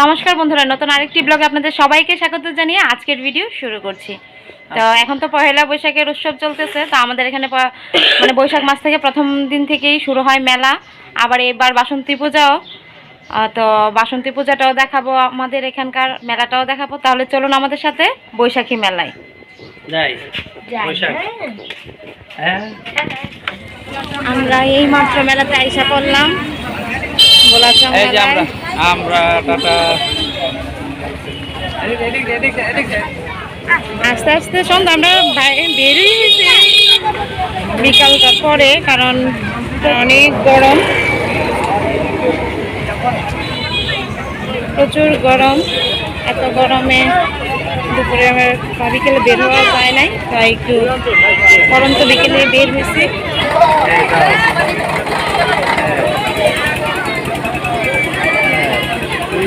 নমস্কার বন্ধুরা নতুন আরেকটি ব্লগে আপনাদের সবাইকে স্বাগত জানিয়ে আজকের ভিডিও শুরু করছি। তো এখন তো পহেলা বৈশাখের উৎসব চলতেছে তো আমাদের এখানে মানে বৈশাখ মাস থেকে প্রথম দিন থেকেই শুরু হয় মেলা। আবার এবার বাসন্তী পূজাও। তো বাসন্তী পূজাটাও দেখাবো আমাদের এখানকার মেলাটাও দেখাবো। তাহলে চলুন আমাদের সাথে বৈশাখী মেলায়। যাই বৈশাখ। হ্যাঁ। আমরা এই মাত্র মেলাতে আইসা পড়লাম গোলাপজাম এই যে আমরা আমরা টাটা। আস্তে আস্তে সন্ধ্যা আমরা বেরিয়ে গেছি। বিকালটার পরে কারণ অনেক গরম। প্রচুর গরম। এত গরমে দুপুরে আমার বিকেলে বের হওয়া যায় নাই। তাই একটু গরম তো বিকেলে বের হয়েছি।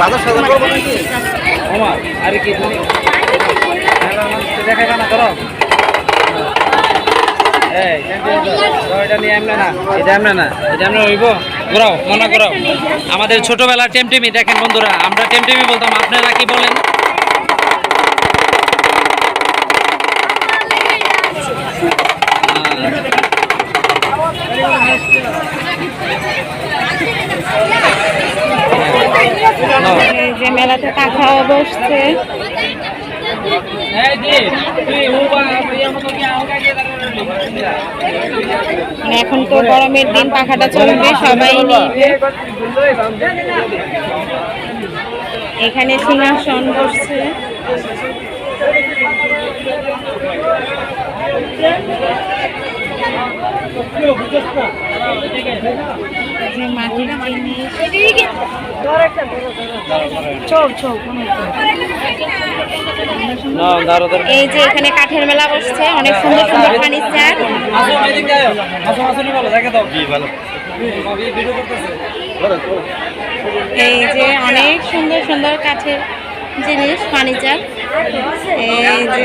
বাজার সাজার করব নাকি? আমার আরে কি তুমি? দেখা না করো আমাদের ছোটবেলার টেমটেমি, দেখেন বন্ধুরা, আমরা টেমটেমি বলতাম, আপনারা কি বলেন নাও। এই যে মেলাতে পাখাও বসছে? মানে এখন তো গরমের দিন পাখাটা চলবে সবাই এখানে সিংহাসন বসছে। এই যে এখানে কাঠের মেলা বসছে, অনেক সুন্দর সুন্দর ফার্নিচার এই যে অনেক সুন্দর সুন্দর কাঠের জিনিস ফার্নিচার এই যে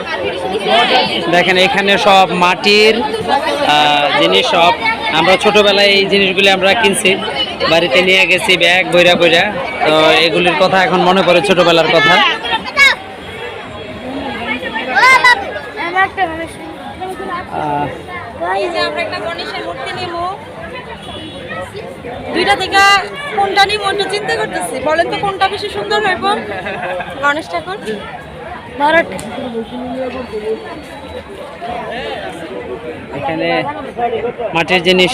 দেখেন, এখানে সব মাটির জিনিস সব। আমরা ছোটবেলায় এই জিনিসগুলি আমরা কিনছি, বাড়িতে নিয়ে গেছি, ব্যাগ বইরা বইরা। তো এগুলির কথা এখন মনে পড়ে ছোটবেলার কথা। কোনটা নিব, একটু চিন্তা করতেছি। বলেন তো কোনটা বেশি সুন্দর হইব গণেশ ঠাকুর? এখানে মাটির জিনিস।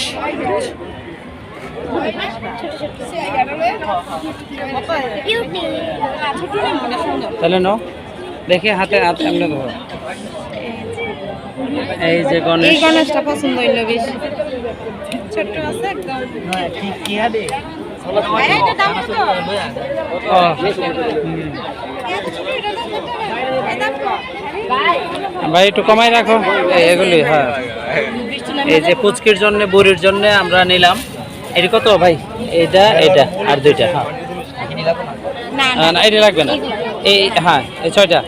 তাহলে নাও দেখে হাতে হাতে এমনি ধরো। এই যে এই গণেশ গণেশটা পছন্দ হইল বেশি। ছোট্ট আছে একদম। ও, হুম। ভাই, একটু কমাই রাখো। এগুলি হ্যাঁ। এই যে পুচকির জন্য, বুড়ির জন্য আমরা নিলাম। এটি কত ভাই? এটা এটা আর দুইটা হ্যাঁ। না লাগবে না। এই হ্যাঁ এই ছয়টা।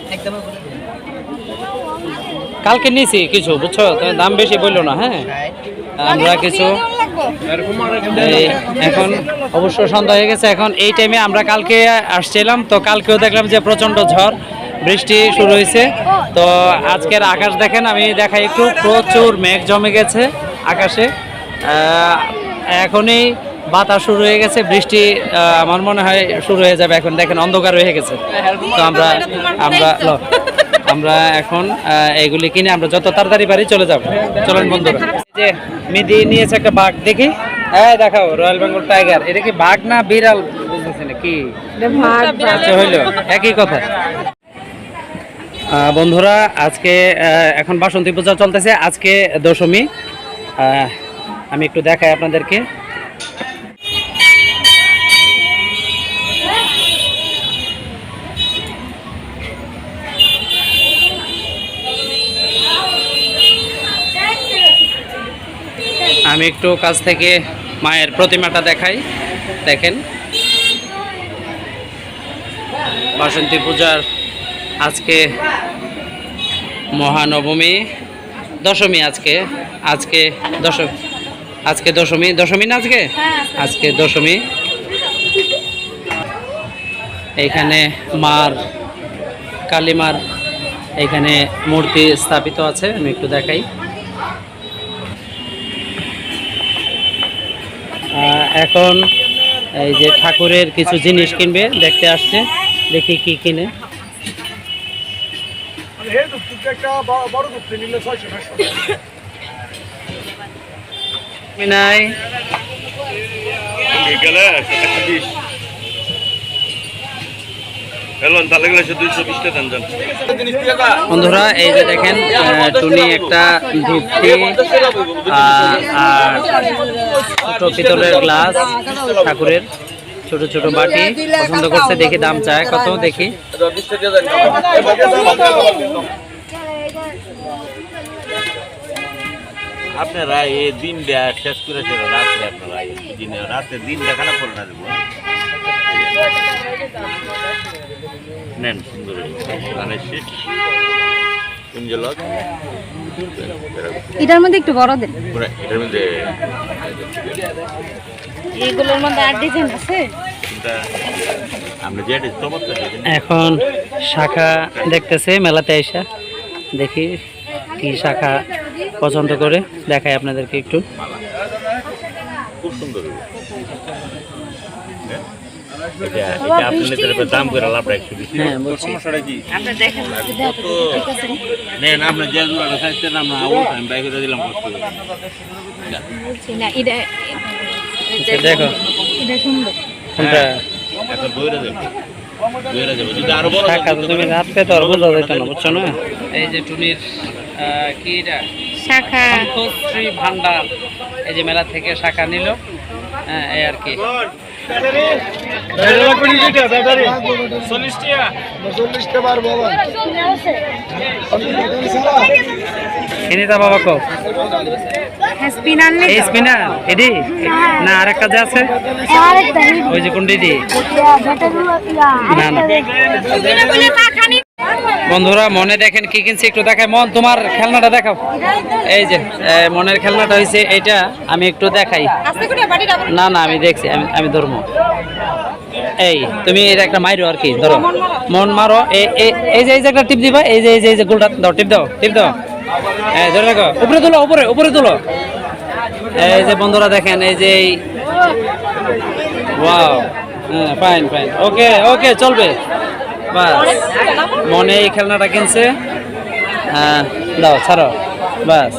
কালকে নিয়েছি কিছু, বুঝছ? দাম বেশি বলল না হ্যাঁ? আমরা কিছু এখন অবশ্য সন্ধ্যা হয়ে গেছে, এখন এই টাইমে আমরা কালকে আসছিলাম, তো কালকেও দেখলাম যে প্রচণ্ড ঝড়, বৃষ্টি শুরু হয়েছে। তো আজকের আকাশ দেখেন, আমি দেখাই একটু, প্রচুর মেঘ জমে গেছে আকাশে। এখনই বাতাস শুরু হয়ে গেছে, বৃষ্টি আমার মনে হয় শুরু হয়ে যাবে এখন, দেখেন অন্ধকার হয়ে গেছে। তো আমরা আমরা আমরা এখন এগুলি কিনে আমরা যত তাড়াতাড়ি পারি চলে যাব। চলেন বন্ধুরা। যে মিদি নিয়েছে একটা বাঘ দেখি। হ্যাঁ দেখাও রয়্যাল বেঙ্গল টাইগার এটা কি বাঘ না বিড়াল বুঝতেছি না কি? আচ্ছা হইল একই কথা। বন্ধুরা আজকে এখন বাসন্তী পূজা চলতেছে আজকে দশমী। আহ, আমি একটু দেখাই আপনাদেরকে। আমি একটু কাছ থেকে মায়ের প্রতিমাটা দেখাই। দেখেন। বাসন্তী পূজার আজকে মহানবমী দশমী আজকে। আজকে দশম আজকে দশমী। দশমী না আজকে? আজকে দশমী। এইখানে মার কালীমার এখানে মূর্তি স্থাপিত আছে আমি একটু দেখাই। এখন এই যে ঠাকুরের কিছু জিনিস কিনবে দেখতে আসছে দেখি কি কিনে। নাই বন্ধুরা এই যে দেখেন আহ, টুনি একটা ধূপটি আর ছোট পিতলের গ্লাস ঠাকুরের ছোট ছোট বাটি পছন্দ করছে দেখি দাম চায় কত দেখি। আপনারা এই দিনটা শেষ করেছেন রাত্রে আপনারা দিনে রাতে দিনটা খারাপ করে না দেবো। নেন সুন্দর। মানে শেষ কুঞ্জলক এটার মধ্যে একটু বড় দেন। এটার মধ্যে এগুলোর মধ্যে আর ডিজাইন আছে? এখন শাখা দেখতেছে মেলাতে আইসা। দেখি কি শাখা পছন্দ করে দেখাই আপনাদেরকে একটু। খুব সুন্দর। দাম করে লাভ বিশ। হ্যাঁ, বলছি। সমস্যাটা কি? নেন যে আমরা আমি বাইক করে। দিলাম দেখো। তুমি এই যে টুনির কি এটা? শাখা। ভান্ডার। এই যে মেলা থেকে শাখা নিল। হ্যাঁ এই আর কি। বাবা কো এই স্পিনার এডি? না আরেকটা যে আছে? ওই যে না না। বন্ধুরা মনে দেখেন কি কিনছে একটু দেখায় মন তোমার খেলনাটা দেখাও। এই যে মনের খেলনাটা হয়েছে এইটা আমি একটু দেখাই। না না আমি দেখছি আমি আমি ধরবো। এই তুমি এটা একটা মাইরো আর কি ধরো। মন মারো। এই যে এই যে একটা টিপ দিবা এই যে এই যে এই যে গোলটা দাও টিপ দাও টিপ দাও। হ্যাঁ ধরে রাখো উপরে তুলো উপরে উপরে তুলো। এই যে বন্ধুরা দেখেন এই যে ওয়াও হ্যাঁ ফাইন ফাইন। ওকে ওকে চলবে। বাস। মনে এই খেলনাটা কিনছে। হ্যাঁ দাও, ছাড়ো। বাস।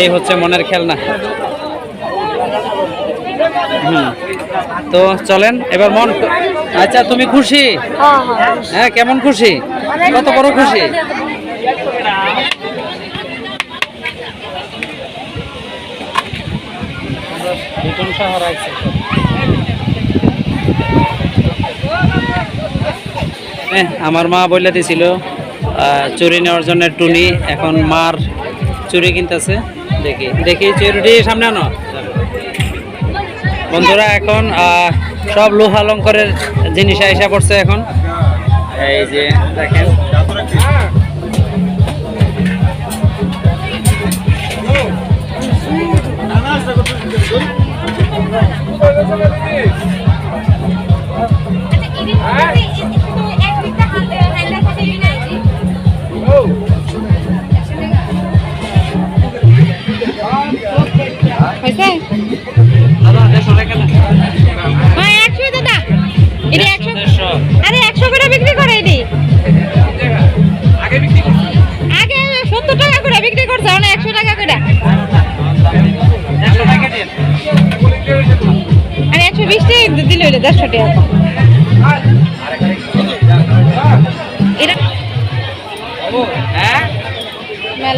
এই হচ্ছে মনের খেলনা। হুম। তো চলেন, এবার মন আচ্ছা তুমি খুশি? হ্যাঁ কেমন খুশি? কত বড় খুশি? শহর আমার মা বলে দিছিল আহ, চুরি নেওয়ার জন্য টুনি এখন মার চুরি কিনতেছে দেখি। দেখি চুরিটি সামনে আনো। বন্ধুরা এখন সব লোহা অলঙ্কারের জিনিস এসে পড়ছে এখন। এই যে দেখেন। হয়েছে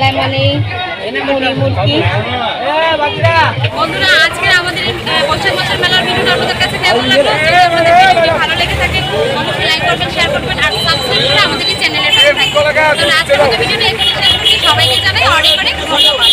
বেলায় মানে বন্ধুরা আজকের আমাদের বছর বছর মেলার ভিডিওটা আমাদের কাছে কেমন লাগল? ভালো লেগে থাকে শেয়ার করবেন আর করে চ্যানেলের সবাইকে জানাই ধন্যবাদ।